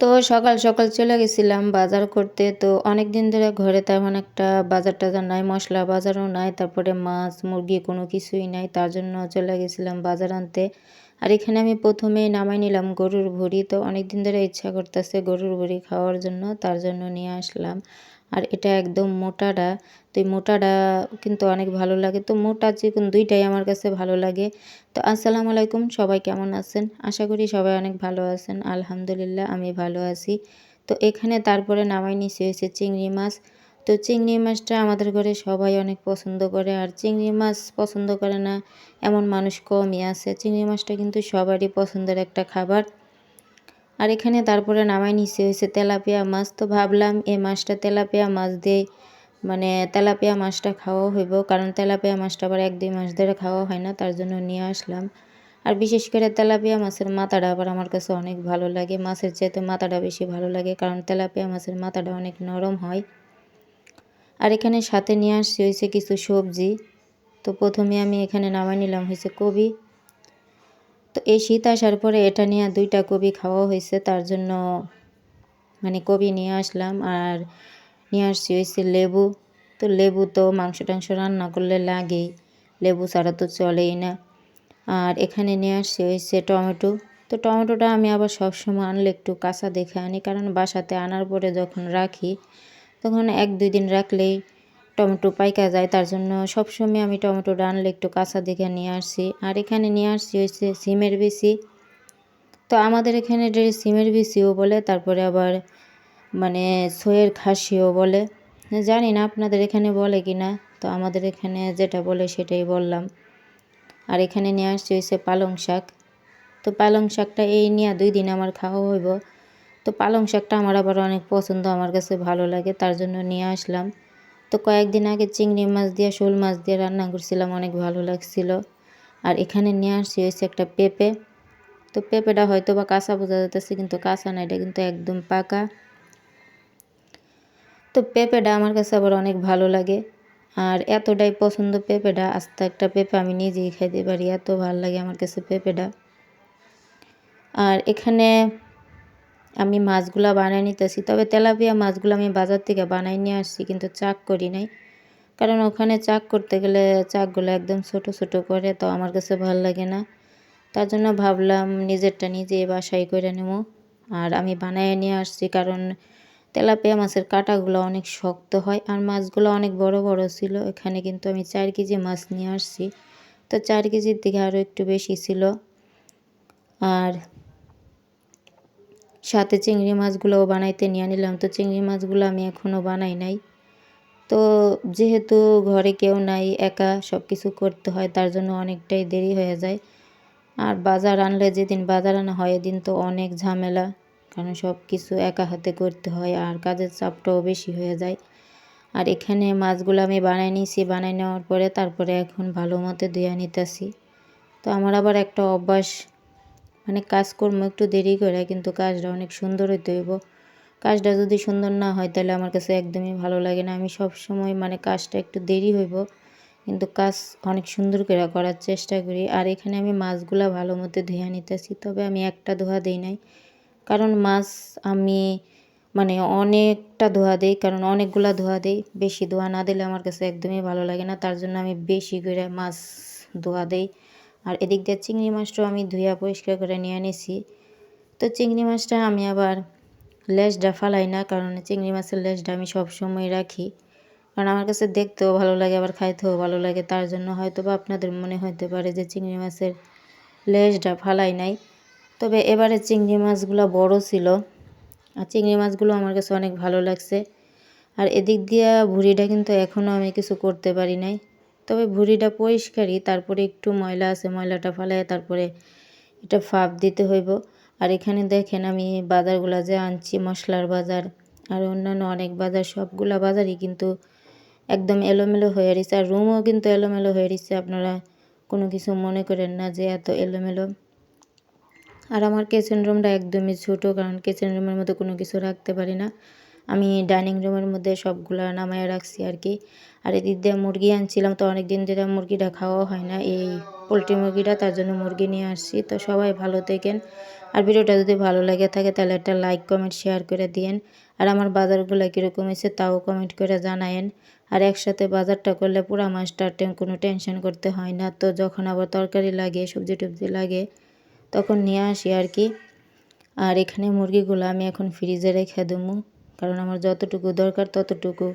তো সকাল সকাল চলে গেছিলাম বাজার করতে। তো অনেক দিন ধরে ঘরে তেমন একটা বাজার টাজার নাই, মশলা বাজারও নাই, তারপরে মাছ, মুরগি কোনো কিছুই নাই, তার জন্য চলে গেছিলাম বাজার আনতে। আর এখানে আমি প্রথমে নামাই নিলাম গরুর ভুড়ি। তো অনেক দিন ধরে ইচ্ছা করতেছে গরুর ভুড়ি খাওয়ার জন্য, তার জন্য নিয়ে আসলাম। আর এটা একদম মোটাটা। তো এই মোটাটা কিন্তু অনেক ভালো লাগে। তো মোটা চিকন দুইটাই আমার কাছে ভালো লাগে। তো আসসালামু আলাইকুম, সবাই কেমন আছেন? আশা করি সবাই অনেক ভালো আছেন। আলহামদুলিল্লাহ, আমি ভালো আছি। তো এখানে তারপরে নামাই নিচে হয়েছে চিংড়ি মাছ। তো চিংড়ি মাছটা আমাদের ঘরে সবাই অনেক পছন্দ করে। আর চিংড়ি মাছ পছন্দ করে না, এমন মানুষ কমই আছে। চিংড়ি মাছটা কিন্তু সবারই পছন্দের একটা খাবার। আর এখানে তারপরে নামাই নিচে হয়েছে তেলাপিয়া মাছ। তো ভাবলাম এই মাছটা তেলাপিয়া মাছ দিয়ে মানে তেলাপিয়া মাছটা খাওয়া হইব। কারণ তেলাপিয়া মাছটা আবার এক দুই মাস ধরে খাওয়া হয় না, তার জন্য নিয়ে আসলাম। আর বিশেষ করে তেলাপিয়া মাছের মাথাটা আবার আমার কাছে অনেক ভালো লাগে। মাছের চাইতে মাথাটা বেশি ভালো লাগে, কারণ তেলাপিয়া মাছের মাথাটা অনেক নরম হয়। আর এখানে সাথে নিয়ে আসছি হয়েছে কিছু সবজি। তো প্রথমে আমি এখানে নামাই নিলাম হয়েছে কবি। তো এই শীত আসার পরে এটা নিয়ে দুইটা কবি খাওয়া হয়েছে, তার জন্য মানে কবি নিয়ে আসলাম আর নিয়ে আসছি হয়েছে লেবু। তো লেবু তো মাংস টাংস রান্না করলে লাগেই, লেবু ছাড়া তো চলেই না। আর এখানে নিয়ে আসছি হয়েছে টমেটো। তো টমেটোটা আমি আবার সবসময় আনলে একটু কাঁচা দেখে আনি, কারণ বাসাতে আনার পরে যখন রাখি, তখন এক দুই দিন রাখলেই টমেটো পাইকা যায়, তার জন্য সবসময় আমি টমেটো আনলে একটু কাঁচা দেখে নিয়ে আসছি। আর এখানে নিয়ে আসছি হয়েছে সিমের বেশি। তো আমাদের এখানে সিমের বেশিও বলে, তারপরে আবার মানে সইয়ের খাসিও বলে। জানি না আপনাদের এখানে বলে কি না তো আমাদের এখানে যেটা বলে সেটাই বললাম। আর এখানে নিয়ে আসছি হয়েছে পালং শাক। তো পালং শাকটা এই নিয়ে দুই দিন আমার খাওয়া হইব। তো পালং শাকটা আমার আবার অনেক পছন্দ, আমার কাছে ভালো লাগে, তার জন্য নিয়ে আসলাম। তো কয়েকদিন আগে চিংড়ি মাছ দিয়ে, শোল মাছ দিয়ে রান্না করছিলাম, অনেক ভালো লাগছিল। আর এখানে নিয়ে আসছি হয়েছে একটা পেঁপে। তো পেঁপেটা হয়তো বা কাঁচা বোঝা যাচ্ছে কিন্তু কাঁচা না, এটা কিন্তু একদম পাকা। তো পেঁপেটা আমার কাছে আবার অনেক ভালো লাগে। আর এতটাই পছন্দ পেঁপেটা, আস্তে একটা পেঁপে আমি নিজেই খাইতে পারি, এত ভালো লাগে আমার কাছে পেঁপেটা। আর এখানে আমি মাছগুলো বানাই নিতেছি। তবে তেলাপিয়া মাছগুলো আমি বাজার থেকে বানাই নিয়ে আসছি, কিন্তু চাক করি নাই। কারণ ওখানে চাক করতে গেলে চাকগুলো একদম ছোট ছোট করে, তো আমার কাছে ভালো লাগে না। তার জন্য ভাবলাম নিজেরটা নিজে বাসাই করে নেব। আর আমি বানায় নিয়ে আসছি, কারণ তেলাপিয়া মাছের কাটাগুলো অনেক শক্ত হয়, আর মাছগুলো অনেক বড় বড় ছিল। এখানে কিন্তু আমি চার কেজি মাছ নিয়ে আসছি। তো চার কেজির দিকে আরও একটু বেশি ছিল। আর সাথে চিংড়ি মাছগুলোও বানাইতে নিয়ে নিলাম। তো চিংড়ি মাছগুলো আমি এখনও বানাই নাই। তো যেহেতু ঘরে কেউ নাই, একা সব কিছু করতে হয়, তার জন্য অনেকটাই দেরি হয়ে যায়। আর বাজার আনলে যেদিন বাজার আনা হয়, এদিন তো অনেক ঝামেলা, কারণ সব কিছু একা হাতে করতে হয় আর কাজের চাপটাও বেশি হয়ে যায়। আর এখানে মাছগুলো আমি বানাই নিয়েছি, বানাই নেওয়ার পরে তারপরে এখন ভালো মতো ধুয়ে নিতেছি। তো আমার আবার একটা অভ্যাস মানে কাজকর্ম একটু দেরি করে, কিন্তু কাজটা অনেক সুন্দর হইতে হইব। কাজটা যদি সুন্দর না হয়, তাহলে আমার কাছে একদমই ভালো লাগে না। আমি সব সময় মানে কাজটা একটু দেরি হইব, কিন্তু কাজ অনেক সুন্দর করে করার চেষ্টা করি। আর এখানে আমি মাছগুলা ভালো মতো ধুয়ে নিতেছি, তবে আমি একটা ধোয়া দিই নাই। কারণ মাছ আমি মানে অনেকটা ধোয়া দিই, কারণ অনেকগুলা ধোয়া দিই। বেশি ধোয়া না দিলে আমার কাছে একদমই ভালো লাগে না। তার জন্য আমি বেশি করে মাছ ধোয়া দিই। আর এদিক দিয়ে চিংড়ি মাছটাও আমি ধুইয়া পরিষ্কার করে নিয়ে নিছি। তো চিংড়ি মাছটা আমি আবার লেজটা ফালাই না, কারণ চিংড়ি মাছের লেজটা আমি সব সময় রাখি। কারণ আমার কাছে দেখতেও ভালো লাগে, আবার খাইতেও ভালো লাগে। তার জন্য হয়তো বা আপনাদের মনে হতে পারে যে চিংড়ি মাছের লেজটা ফালাই নাই। তবে এবারে চিংড়ি মাছগুলো বড় ছিল, আর চিংড়ি মাছগুলো আমার কাছে অনেক ভালো লাগছে। আর এদিক দিয়ে ভুড়িটা কিন্তু এখনও আমি কিছু করতে পারি নাই। তবে ভুড়িটা পরিষ্কারই, তারপরে একটু ময়লা আছে, ময়লাটা ফালাই তারপরে এটা ফাপ দিতে হইব। আর এখানে দেখেন আমি বাজারগুলো যে আনছি, মশলার বাজার আর অন্যান্য অনেক বাজার, সবগুলা বাজারই কিন্তু একদম এলোমেলো হয়ে রয়েছে আর রুমও কিন্তু এলোমেলো হয়ে রয়েছে আপনারা কোনো কিছু মনে করেন না যে এত এলোমেলো। আর আমার কিচেন রুমটা একদমই ছোটো, কারণ কিচেন রুমের মতো কোনো কিছু রাখতে পারি না। আমি ডাইনিং রুমের মধ্যে সবগুলো নামায় রাখছি আর কি আর এদিক দিয়ে মুরগি আনছিলাম, তো অনেক দিন ধরে মুরগিটা খাওয়া হয় না। এই পোলট্রি মুরগিটা, তার জন্য মুরগি নিয়ে আসছি। তো সবাই ভালো থাকেন। আর ভিডিওটা যদি ভালো লাগে থাকে, তাহলে একটা লাইক, কমেন্ট, শেয়ার করে দিয়েন। আর আমার বাজারগুলো কীরকম হয়েছে, তাও কমেন্ট করে জানায়েন। আর একসাথে বাজারটা করলে পুরা মাছটা কোনো টেনশন করতে হয় না। তো যখন আবার তরকারি লাগে, সবজি টবজি লাগে, তখন নিয়ে আসি আর কি আর এখানে মুরগিগুলো আমি এখন ফ্রিজে রেখে দেবো। কারণ আমার যতটুকু দরকার ততটুকু।